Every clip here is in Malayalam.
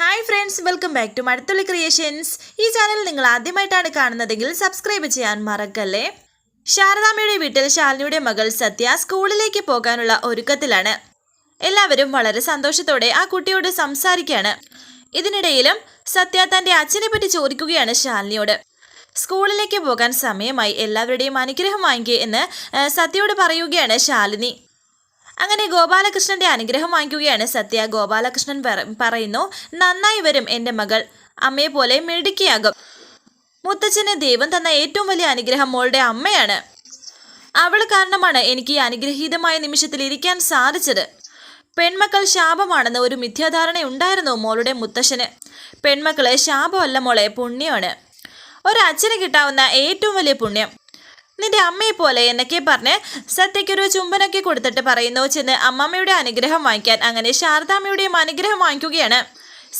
Hi friends welcome back to Mazhathulli creations ഈ ചാനൽ നിങ്ങൾ ആദ്യമായിട്ടാണ് കാണുന്നതെങ്കിൽ സബ്സ്ക്രൈബ് ചെയ്യാൻ മറക്കല്ലേ? ശാരദാമ്മയുടെ വീട്ടിൽ ശാലിനിയുടെ മകൾ സത്യ സ്കൂളിലേക്ക് പോകാനുള്ള ഒരുക്കത്തിലാണ്. എല്ലാവരും വളരെ സന്തോഷത്തോടെ ആ കുട്ടിയോട് സംസാരിക്കുകയാണ്. ഇതിനിടയിലും സത്യ തന്റെ അച്ഛനെ പറ്റി ചോദിക്കുകയാണ് ശാലിനിയോട്. സ്കൂളിലേക്ക് പോകാൻ സമയമായി എല്ലാവരുടെയും അനുഗ്രഹം വാങ്ങിക്കുക എന്ന് സത്യയോട് പറയുകയാണ് ശാലിനി. അങ്ങനെ ഗോപാലകൃഷ്ണന്റെ അനുഗ്രഹം വാങ്ങിക്കുകയാണ് സത്യ. ഗോപാലകൃഷ്ണൻ പറയുന്നു നന്നായി വരും എന്റെ മകൾ. അമ്മയെ പോലെ മിടുക്കിയാകും. മുത്തച്ഛന് ദൈവം തന്ന ഏറ്റവും വലിയ അനുഗ്രഹം മോളുടെ അമ്മയാണ്. അവൾ കാരണമാണ് എനിക്ക് ഈ അനുഗ്രഹീതമായ നിമിഷത്തിൽ ഇരിക്കാൻ സാധിച്ചത്. പെൺമക്കൾ ശാപമാണെന്ന് ഒരു മിഥ്യാധാരണ ഉണ്ടായിരുന്നു മോളുടെ മുത്തശ്ശന്. പെൺമക്കളെ ശാപമല്ല മോളെ പുണ്യമാണ്. ഒരു അച്ഛന് കിട്ടാവുന്ന ഏറ്റവും വലിയ പുണ്യം. നിന്റെ അമ്മയെ പോലെ എന്നൊക്കെ പറഞ്ഞ് സത്യയ്ക്കൊരു ചുംബനൊക്കെ കൊടുത്തിട്ട് പറയുന്നു. ചെന്ന് അമ്മമ്മയുടെ അനുഗ്രഹം വാങ്ങിക്കാൻ അങ്ങനെ ശാരദാമ്മയുടെയും അനുഗ്രഹം വാങ്ങിക്കുകയാണ്.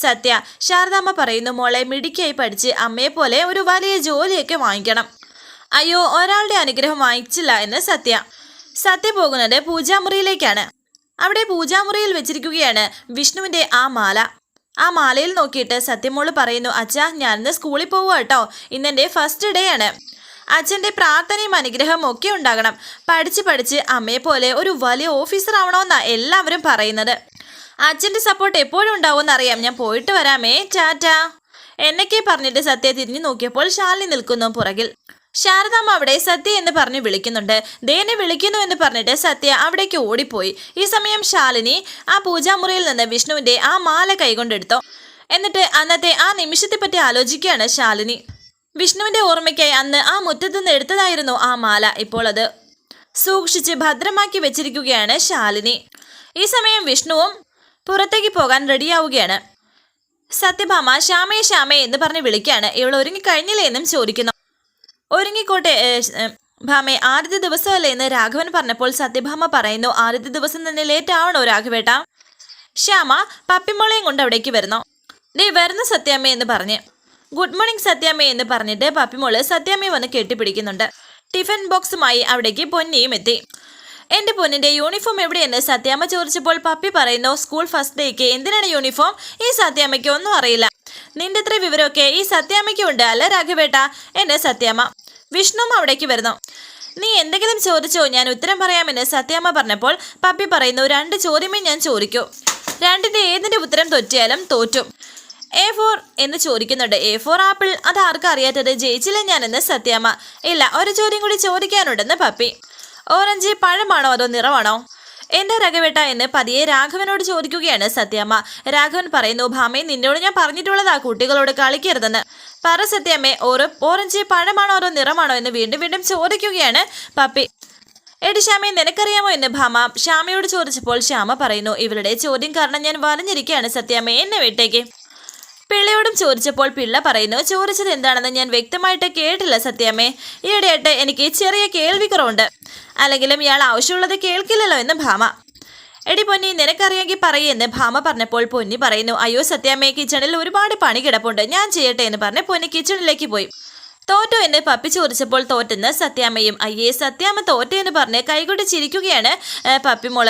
സത്യ ശാരദാമ്മ പറയുന്നു മോളെ മിടുക്കിയായി പഠിച്ച് അമ്മയെ പോലെ ഒരു വലിയ ജോലിയൊക്കെ വാങ്ങിക്കണം. അയ്യോ ഒരാളുടെ അനുഗ്രഹം വാങ്ങിച്ചില്ല എന്ന് സത്യ. സത്യ പോകുന്നത് പൂജാമുറിയിലേക്കാണ്. അവിടെ പൂജാമുറിയിൽ വെച്ചിരിക്കുകയാണ് വിഷ്ണുവിന്റെ ആ മാല. ആ മാലയിൽ നോക്കിയിട്ട് സത്യമോൾ പറയുന്നു അച്ഛാ ഞാനിന്ന് സ്കൂളിൽ പോവുക കേട്ടോ ഇന്നെന്റെ ഫസ്റ്റ് ഡേ ആണ്. അച്ഛന്റെ പ്രാർത്ഥനയും അനുഗ്രഹവും ഒക്കെ ഉണ്ടാകണം. പഠിച്ച് പഠിച്ച് അമ്മയെ പോലെ ഒരു വലിയ ഓഫീസർ ആവണമെന്നാണ് എല്ലാവരും പറയുന്നത്. അച്ഛന്റെ സപ്പോർട്ട് എപ്പോഴും ഉണ്ടാവുമെന്ന് അറിയാം ഞാൻ പോയിട്ട് വരാമേ. ടാറ്റ. എന്നൊക്കെ പറഞ്ഞിട്ട് സത്യ തിരിഞ്ഞു നോക്കിയപ്പോൾ ശാലിനി നിൽക്കുന്നു പുറകിൽ. ശാരദാമ്മ അവിടെ സത്യ എന്ന് പറഞ്ഞ് വിളിക്കുന്നുണ്ട്. ദേനെ വിളിക്കുന്നു എന്ന് പറഞ്ഞിട്ട് സത്യ അവിടേക്ക് ഓടിപ്പോയി. ഈ സമയം ശാലിനി ആ പൂജാമുറിയിൽ നിന്ന് വിഷ്ണുവിന്റെ ആ മാല കൈകൊണ്ടെടുത്തു. എന്നിട്ട് അന്നത്തെ ആ നിമിഷത്തെ നിമിഷത്തെപ്പറ്റി ആലോചിക്കുകയാണ് ശാലിനി. വിഷ്ണുവിന്റെ ഓർമ്മയ്ക്കായി അന്ന് ആ മുറ്റത്ത് നിന്ന് എടുത്തതായിരുന്നു ആ മാല. ഇപ്പോൾ അത് സൂക്ഷിച്ച് ഭദ്രമാക്കി വെച്ചിരിക്കുകയാണ് ശാലിനി. ഈ സമയം വിഷ്ണുവും പുറത്തേക്ക് പോകാൻ റെഡിയാവുകയാണ്. സത്യഭാമ ശ്യാമേ ശ്യാമേ എന്ന് പറഞ്ഞ് വിളിക്കുകയാണ്. ഇവൾ ഒരുങ്ങി കഴിഞ്ഞില്ലേ എന്നും ചോദിക്കുന്നു. ഒരുങ്ങിക്കോട്ടെ ഭാമേ ആദ്യത്തെ ദിവസമല്ലേ എന്ന് രാഘവൻ പറഞ്ഞപ്പോൾ സത്യഭാമ പറയുന്നു ആദ്യത്തെ ദിവസം തന്നെ ലേറ്റ് ആവണോ രാഘവേട്ട? ശ്യാമ പപ്പിമോളെയും കൊണ്ട് അവിടേക്ക് വരുന്നു? ദേ വരുന്നു സത്യാമ്മ എന്ന് പറഞ്ഞ് ഗുഡ് മോർണിംഗ് സത്യാമ്മ എന്ന് പറഞ്ഞിട്ട് പപ്പിമോൾ സത്യാമ്മയെ വന്ന് കെട്ടിപ്പിടിക്കുന്നുണ്ട്. ടിഫിൻ ബോക്സുമായി അവിടേക്ക് പൊന്നിയും എത്തി. എന്റെ പൊന്നിന്റെ യൂണിഫോം എവിടെയെന്ന് സത്യാമ്മ ചോദിച്ചപ്പോൾ പപ്പി പറയുന്നു സ്കൂൾ ഫസ്റ്റ് ഡേക്ക് എന്തിനാണ് യൂണിഫോം? ഈ സത്യാമ്മയ്ക്ക് ഒന്നും അറിയില്ല. നിന്റെ ഇത്ര വിവരമൊക്കെ ഈ സത്യാമ്മയ്ക്കും ഉണ്ട് അല്ല രാഘവേട്ട? എന്നെ സത്യാമ്മ. വിഷ്ണുവും അവിടേക്ക് വരുന്നു. നീ എന്തെങ്കിലും ചോദിച്ചോ ഞാൻ ഉത്തരം പറയാമെന്ന് സത്യാമ്മ പറഞ്ഞപ്പോൾ പപ്പി പറയുന്നു രണ്ട് ചോദ്യമേ ഞാൻ ചോദിക്കൂ. രണ്ടിന്റെ ഏതിന്റെ ഉത്തരം തൊറ്റിയാലും തോറ്റു. എ ഫോർ എന്ന് ചോദിക്കുന്നുണ്ട്. എ ഫോർ ആപ്പിൾ അത് ആർക്കും അറിയാത്തത്? ജയിച്ചില്ല ഞാനെന്ന് സത്യാമ്മ. ഇല്ല ഒരു ചോദ്യം കൂടി ചോദിക്കാനുണ്ടെന്ന് പപ്പി. ഓറഞ്ച് പഴമാണോ അതോ നിറമാണോ? എന്റെ രഘവേട്ട എന്ന് പതിയെ രാഘവനോട് ചോദിക്കുകയാണ് സത്യാമ്മ. രാഘവൻ പറയുന്നു ഭാമയെ നിന്നോട് ഞാൻ പറഞ്ഞിട്ടുള്ളതാ കുട്ടികളോട് കളിക്കരുതെന്ന്. പറ സത്യാമ്മേ ഓരോ ഓറഞ്ച് പഴമാണോ അതോ നിറമാണോ എന്ന് വീണ്ടും വീണ്ടും ചോദിക്കുകയാണ് പപ്പി. എടി ശ്യാമേ നിനക്കറിയാമോ എന്ന് ഭാമ? ശ്യാമയോട് ചോദിച്ചപ്പോൾ ശ്യാമ പറയുന്നു ഇവരുടെ ചോദ്യം കാരണം ഞാൻ വലഞ്ഞിരിക്കുകയാണ് സത്യാമ്മ എന്നെ വിട്ടേക്ക്. പിള്ളയോടും ചോദിച്ചപ്പോൾ പിള്ള പറയുന്നു ചോദിച്ചത് എന്താണെന്ന് ഞാൻ വ്യക്തമായിട്ട് കേട്ടില്ല സത്യാമ്മേ ഈയിടെയായിട്ട് എനിക്ക് ചെറിയ കേൾവിക്കുറവുണ്ട്. അല്ലെങ്കിലും ഇയാൾ ആവശ്യമുള്ളത് കേൾക്കില്ലല്ലോ എന്ന് ഭാമ. എടി പൊന്നി നിനക്കറിയെങ്കിൽ പറയെന്ന് ഭാമ പറഞ്ഞപ്പോൾ പൊന്നി പറയുന്നു അയ്യോ സത്യാമ്മയെ കിച്ചണിൽ ഒരുപാട് പണി കിടപ്പുണ്ട്. ഞാൻ ചെയ്യട്ടെ എന്ന് പറഞ്ഞ് പൊന്നി കിച്ചണിലേക്ക് പോയി. തോറ്റോ എന്ന് പപ്പി ചോദിച്ചപ്പോൾ തോറ്റെന്ന് സത്യാമ്മയും അയ്യേ സത്യാമ്മ തോറ്റു എന്ന് പറഞ്ഞ് കൈകൊണ്ട് ചിരിക്കുകയാണ് പപ്പി പപ്പിമോൾ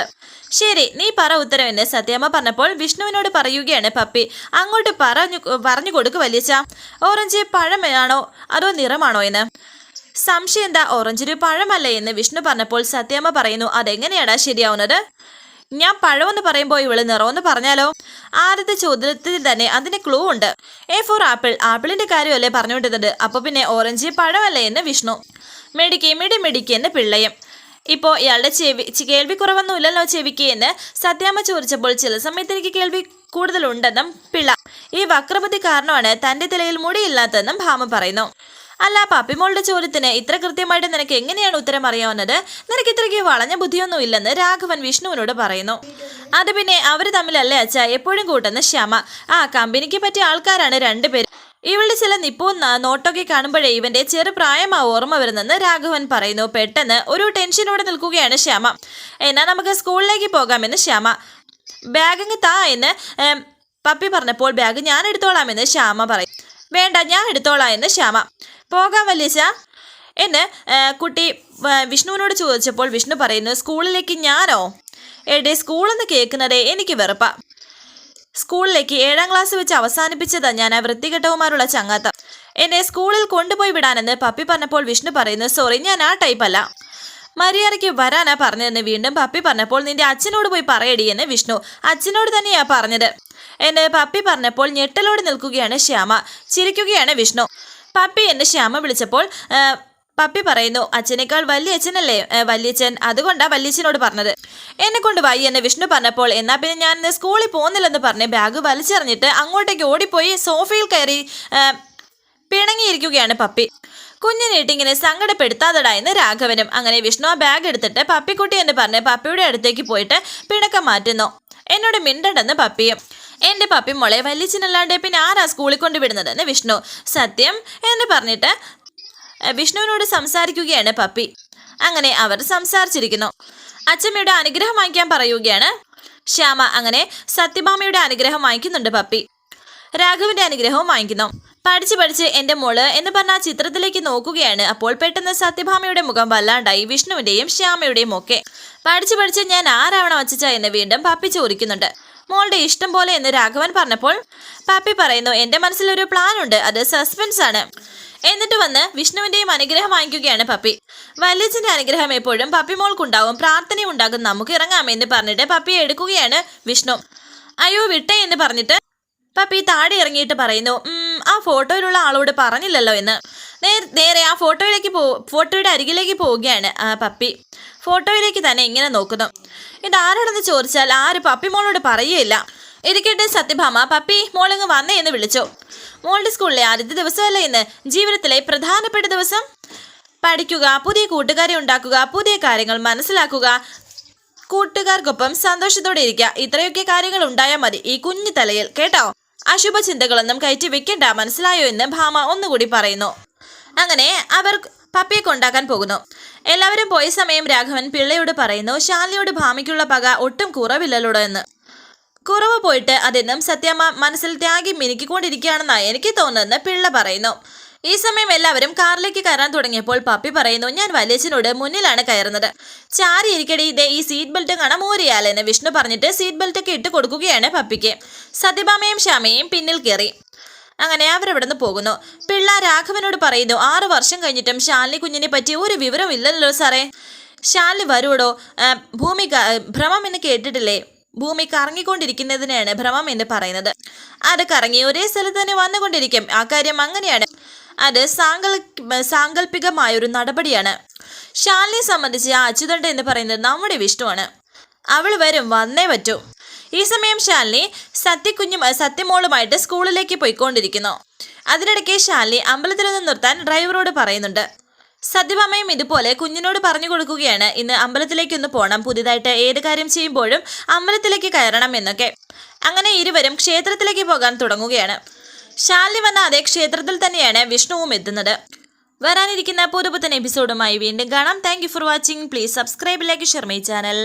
ശരി നീ പറ ഉത്തരം എന്ന് സത്യാമ്മ പറഞ്ഞപ്പോൾ വിഷ്ണുവിനോട് പറയുകയാണ് പപ്പി. അങ്ങോട്ട് പറഞ്ഞു പറഞ്ഞു കൊടുക്ക് വലിയച്ച ഓറഞ്ച് പഴമാണോ അതോ നിറമാണോ എന്ന്? സംശയം എന്താ ഓറഞ്ച് പഴമല്ലേ എന്ന് വിഷ്ണു പറഞ്ഞപ്പോൾ സത്യാമ്മ പറയുന്നു അതെങ്ങനെയാടാ ശരിയാവുന്നത്? ഞാൻ പഴമെന്ന് പറയുമ്പോൾ ഇവൾ നിറമെന്ന് പറഞ്ഞാലോ? ആദ്യത്തെ ചോദ്യത്തിൽ തന്നെ അതിന് ക്ലൂ ഉണ്ട്. എ ഫോർ ആപ്പിൾ ആപ്പിളിന്റെ കാര്യമല്ലേ പറഞ്ഞുകൊണ്ടിരുന്നത്? അപ്പൊ പിന്നെ ഓറഞ്ച് പഴമല്ലേ എന്ന് വിഷ്ണു. മെഡിക്കി മിടി മിടിക്കി എന്ന് പിള്ളയും. ഇപ്പോൾ ഇയാളുടെ ചെവി കേൾവി കുറവൊന്നുമില്ലല്ലോ ചെവിക്ക് എന്ന് സത്യാമ്മ ചോദിച്ചപ്പോൾ ചില സമയത്ത് എനിക്ക് കേൾവി കൂടുതലുണ്ടെന്നും പിള്ള. ഈ വക്രബുദ്ധി കാരണമാണ് തന്റെ തലയിൽ മുടിയില്ലാത്തതെന്നും ഭാമ പറയുന്നു. അല്ല പപ്പിമോളുടെ ചോദ്യത്തിന് ഇത്ര കൃത്യമായിട്ട് നിനക്ക് എങ്ങനെയാണ് ഉത്തരം അറിയാവുന്നത്? നിനക്ക് ഇത്രയ്ക്ക് വളഞ്ഞ ബുദ്ധിയൊന്നും ഇല്ലെന്ന് രാഘവൻ വിഷ്ണുവിനോട് പറയുന്നു. അത് പിന്നെ അവർ തമ്മിലല്ലേ അച്ഛ? എപ്പോഴും കൂട്ടുന്ന ശ്യാമ. ആ കമ്പനിക്ക് പറ്റിയ ആൾക്കാരാണ് രണ്ടുപേരും. ഇവളുടെ ചില നിപ്പോ നോട്ടൊക്കെ കാണുമ്പോഴേ ഇവന്റെ ചെറുപ്രായമാ ഓർമ്മ വരുന്നെന്ന് രാഘവൻ പറയുന്നു. പെട്ടെന്ന് ഒരു ടെൻഷനോടെ നിൽക്കുകയാണ് ശ്യാമ. എന്നാ നമുക്ക് സ്കൂളിലേക്ക് പോകാമെന്ന് ശ്യാമ. ബാഗങ്ങ് താ എന്ന് പപ്പി പറഞ്ഞപ്പോൾ ബാഗ് ഞാൻ എടുത്തോളാമെന്ന് ശ്യാമ പറയും. വേണ്ട ഞാൻ എടുത്തോളാം എന്ന് ശ്യാമ. പോകാൻ വലിയച്ച എന്ന് കുട്ടി വിഷ്ണുവിനോട് ചോദിച്ചപ്പോൾ വിഷ്ണു പറയുന്നു സ്കൂളിലേക്ക് ഞാനോ? എടേ സ്കൂളെന്ന് കേൾക്കുന്നതേ എനിക്ക് വെറുപ്പ. സ്കൂളിലേക്ക് ഏഴാം ക്ലാസ് വെച്ച് അവസാനിപ്പിച്ചതാ ഞാൻ ആ വൃത്തികെട്ടവുമാരുള്ള ചങ്ങാത്ത. എന്നെ സ്കൂളിൽ കൊണ്ടുപോയി വിടാനെന്ന് പപ്പി പറഞ്ഞപ്പോൾ വിഷ്ണു പറയുന്നു സോറി ഞാൻ ആ ടൈപ്പ് അല്ല. മര്യാദയ്ക്ക് വരാനാ പറഞ്ഞതെന്ന് വീണ്ടും പപ്പി പറഞ്ഞപ്പോൾ നിന്റെ അച്ഛനോട് പോയി പറയടി എന്ന് വിഷ്ണു അച്ഛനോട് തന്നെയാ പറഞ്ഞത്. എന്നെ പപ്പി പറഞ്ഞപ്പോൾ ഞെട്ടലോട് നിൽക്കുകയാണ് ശ്യാമ. ചിരിക്കുകയാണ് വിഷ്ണു. പപ്പി എന്ന് ശ്യാമ വിളിച്ചപ്പോൾ പപ്പി പറയുന്നു അച്ഛനേക്കാൾ വലിയ അച്ഛനല്ലേ? വല്യച്ഛൻ. അതുകൊണ്ടാ വല്യച്ഛനോട് പറഞ്ഞത്. എന്നെ കൊണ്ട് വൈ എന്ന് വിഷ്ണു പറഞ്ഞപ്പോൾ എന്നാ പിന്നെ ഞാൻ ഇന്ന് സ്കൂളിൽ പോകുന്നില്ലെന്ന് പറഞ്ഞ് ബാഗ് വലിച്ചെറിഞ്ഞിട്ട് അങ്ങോട്ടേക്ക് ഓടിപ്പോയി സോഫയിൽ കയറി പിണങ്ങിയിരിക്കുകയാണ് പപ്പി. കുഞ്ഞിനീട്ടിങ്ങനെ സങ്കടപ്പെടുത്താതടാ എന്ന് രാഘവനും അങ്ങനെ വിഷ്ണു ആ ബാഗ് എടുത്തിട്ട് പപ്പിക്കുട്ടി എന്ന് പറഞ്ഞ് പപ്പിയുടെ അടുത്തേക്ക് പോയിട്ട് പിണക്കം മാറ്റുന്നു. എന്നോട് മിണ്ടണ്ടെന്ന് പപ്പിയും എന്റെ പപ്പി മോളെ വല്യച്ഛനല്ലാണ്ട് പിന്നെ ആരാ സ്കൂളിൽ കൊണ്ടുവിടുന്നതെന്ന് വിഷ്ണു. സത്യം എന്ന് പറഞ്ഞിട്ട് വിഷ്ണുവിനോട് സംസാരിക്കുകയാണ് പപ്പി. അങ്ങനെ അവർ സംസാരിച്ചിരിക്കുന്നു. അച്ഛമ്മയുടെ അനുഗ്രഹം വാങ്ങിക്കാൻ പറയുകയാണ്. ശ്യാമ അങ്ങനെ സത്യഭാമയുടെ അനുഗ്രഹം വാങ്ങിക്കുന്നുണ്ട് പപ്പി. രാഘവിന്റെ അനുഗ്രഹവും വാങ്ങിക്കുന്നു. പഠിച്ച് പഠിച്ച് എന്റെ മോൾ എന്ന് പറഞ്ഞ ചിത്രത്തിലേക്ക് നോക്കുകയാണ്. അപ്പോൾ പെട്ടെന്ന് സത്യഭാമയുടെ മുഖം വല്ലാണ്ടായി വിഷ്ണുവിന്റെയും ശ്യാമയുടെയും ഒക്കെ. പഠിച്ച് പഠിച്ച് ഞാൻ ആരാവണം അച്ഛച്ച എന്ന് വീണ്ടും പപ്പി ചോദിക്കുന്നുണ്ട്. മോളുടെ ഇഷ്ടം പോലെ എന്ന് രാഘവൻ പറഞ്ഞപ്പോൾ പാപ്പി പറയുന്നു എന്റെ മനസ്സിലൊരു പ്ലാൻ ഉണ്ട് അത് സസ്പെൻസ് ആണ്. എന്നിട്ട് വന്ന് വിഷ്ണുവിന്റെയും അനുഗ്രഹം വാങ്ങിക്കുകയാണ് പപ്പി. വല്യച്ഛന്റെ അനുഗ്രഹം എപ്പോഴും പപ്പി മോൾക്കുണ്ടാവും പ്രാർത്ഥനയും ഉണ്ടാകും നമുക്ക് ഇറങ്ങാമെന്ന് പറഞ്ഞിട്ട് പപ്പിയെ എടുക്കുകയാണ് വിഷ്ണു. അയ്യോ വിട്ടേ എന്ന് പറഞ്ഞിട്ട് പപ്പി താടി ഇറങ്ങിയിട്ട് പറയുന്നു ആ ഫോട്ടോയിലുള്ള ആളോട് പറഞ്ഞില്ലല്ലോ എന്ന്. നേരെ ആ ഫോട്ടോയിലേക്ക് പോ ഫോട്ടോയുടെ അരികിലേക്ക് പോവുകയാണ് പപ്പി. ഫോട്ടോയിലേക്ക് തന്നെ ഇങ്ങനെ നോക്കുന്നു. ഇതാരാണെന്ന് ചോദിച്ചാൽ ആര് പപ്പി മോളോട് പറയുകയില്ല. ഇരിക്കട്ടെ സത്യഭാമ പപ്പി മോളിങ് വന്നേ എന്ന് വിളിച്ചു. മോളുടെ സ്കൂളിലെ ആദ്യത്തെ ദിവസമല്ലേ ഇന്ന്? ജീവിതത്തിലെ പ്രധാനപ്പെട്ട ദിവസം? പഠിക്കുക പുതിയ കൂട്ടുകാരെ ഉണ്ടാക്കുക പുതിയ കാര്യങ്ങൾ മനസ്സിലാക്കുക. കൂട്ടുകാർക്കൊപ്പം സന്തോഷത്തോടെ ഇരിക്കുക. ഇത്രയൊക്കെ കാര്യങ്ങൾ ഉണ്ടായാൽ മതി. ഈ കുഞ്ഞു തലയിൽ കേട്ടോ? അശുഭ ചിന്തകളൊന്നും കയറ്റി വെക്കണ്ട മനസ്സിലായോ എന്ന് ഭാമ ഒന്നുകൂടി പറയുന്നു. അങ്ങനെ അവർ പപ്പിയെ കൊണ്ടാക്കാൻ പോകുന്നു. എല്ലാവരും പോയ സമയം രാഘവൻ പിള്ളയോട് പറയുന്നു ശാലിയോട് ഭാമിക്കുള്ള പക ഒട്ടും കുറവില്ലല്ലോടോ എന്ന്. കുറവ് പോയിട്ട് അതെന്നും സത്യമ്മ മനസ്സിൽ ത്യാഗി മിനുക്കിക്കൊണ്ടിരിക്കുകയാണെന്നാണ് എനിക്ക് തോന്നുന്നതെന്ന് പിള്ള പറയുന്നു. ഈ സമയം എല്ലാവരും കാറിലേക്ക് കയറാൻ തുടങ്ങിയപ്പോൾ പപ്പി പറയുന്നു ഞാൻ വലിയച്ഛനോട് മുന്നിലാണ് കയറുന്നത്. ചാരി ഇരിക്കടി ഇതേ ഈ സീറ്റ് ബെൽറ്റ് കാണാൻ മൂരിയാലെന്ന് വിഷ്ണു പറഞ്ഞിട്ട് സീറ്റ് ബെൽറ്റ് ഒക്കെ ഇട്ട് കൊടുക്കുകയാണ് പപ്പിക്ക്. സത്യഭാമയും ശ്യാമയും പിന്നിൽ കയറി. അങ്ങനെ അവരവിടുന്ന് പോകുന്നു. പിള്ള രാഘവനോട് പറയുന്നു ആറ് വർഷം കഴിഞ്ഞിട്ടും ശാലിനി കുഞ്ഞിനെ പറ്റി ഒരു വിവരം ഇല്ലല്ലോ സാറേ. ശാലിനി വരൂടോ ഭൂമി ഭ്രമം എന്ന് കേട്ടിട്ടില്ലേ? ഭൂമി കറങ്ങിക്കൊണ്ടിരിക്കുന്നതിനാണ് ഭ്രമം എന്ന് പറയുന്നത്. അത് കറങ്ങി ഒരേ സ്ഥലത്ത് തന്നെ വന്നുകൊണ്ടിരിക്കും. ആ കാര്യം അങ്ങനെയാണ്. അത് സാങ്കൽ സാങ്കല്പികമായ ഒരു നടപടിയാണ്. ശാലിനെ സംബന്ധിച്ച് ആ അച്യുതണ്ട് എന്ന് പറയുന്നത് നമ്മുടെ വിഷ്ണുവാണ്. അവൾ വരും വന്നേ പറ്റൂ. ഈ സമയം ശാലിനി സത്യക്കുഞ്ഞും സത്യമോളുമായിട്ട് സ്കൂളിലേക്ക് പോയിക്കൊണ്ടിരിക്കുന്നു. അതിനിടയ്ക്ക് ശാലിനി അമ്പലത്തിൽ നിന്ന് നിർത്താൻ ഡ്രൈവറോട് പറയുന്നുണ്ട്. സത്യഭാമയും ഇതുപോലെ കുഞ്ഞിനോട് പറഞ്ഞു കൊടുക്കുകയാണ്. ഇന്ന് അമ്പലത്തിലേക്കൊന്ന് പോകണം പുതിയതായിട്ട് ഏത് കാര്യം ചെയ്യുമ്പോഴും അമ്പലത്തിലേക്ക് കയറണം എന്നൊക്കെ. അങ്ങനെ ഇരുവരും ക്ഷേത്രത്തിലേക്ക് പോകാൻ തുടങ്ങുകയാണ്. ശാലിനി വന്ന അതേ ക്ഷേത്രത്തിൽ തന്നെയാണ് വിഷ്ണുവും എത്തുന്നത്. വരാനിരിക്കുന്ന പുതുപുത്തൻ എപ്പിസോഡുമായി വീണ്ടും കാണാം. Thank for watching please subscribe like share channel